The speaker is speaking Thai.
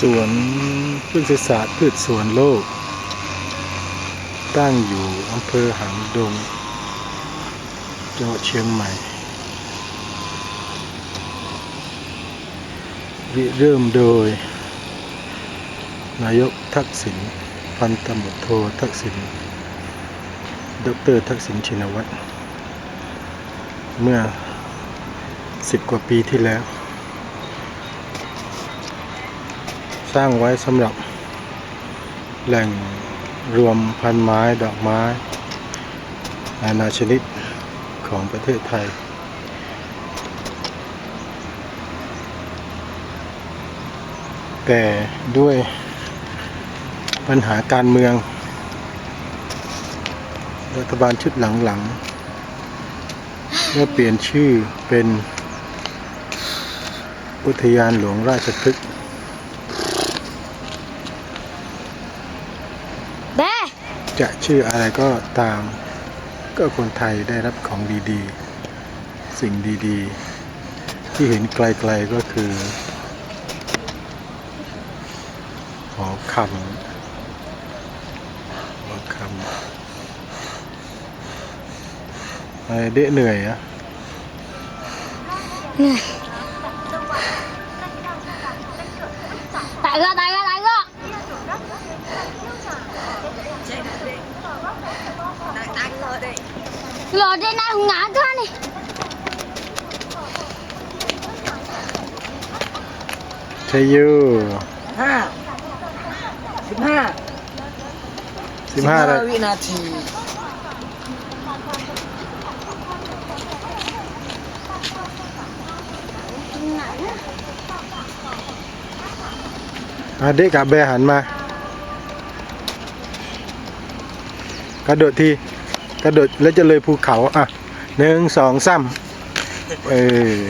สวนพฤกษศาสตร์พืชสวนโลก ตั้งอยู่อำเภอหางดง จังหวัดเชียงใหม่ ริเริ่มโดย นายกทักษิณพันตำรวจโททักษิณดอกเตอรทักษิณชินวัตร เมื่อสิบกว่าปีที่แล้ว สร้างไว้สำหรับแหล่งรวมพันไม้ดอกไม้นานาชนิดของประเทศไทย แต่ด้วยปัญหาการเมือง รัฐบาลชุดหลังๆเมื่อเปลี่ยนชื่อเป็นอุทยานหลวงราชพฤกษ์ แม่จะชื่ออะไรก็ตาม ก็คนไทยได้รับของดีๆ สิ่งดีๆ ที่เห็นไกลๆก็คือ หอคำหอคำอะไรเดะเหนื่อยอะเหนื่อยตายก็ตายก็ตายก็ รอได้หน้าหงงานท่านนี่ชัยโย ha สิบห้าสิบห้าอะไรวินาทีอะเด็กกับแบร์หันมากระโดดที กระโดดแล้วจะเลยภูเขาอะหนึ่งสองสามเออ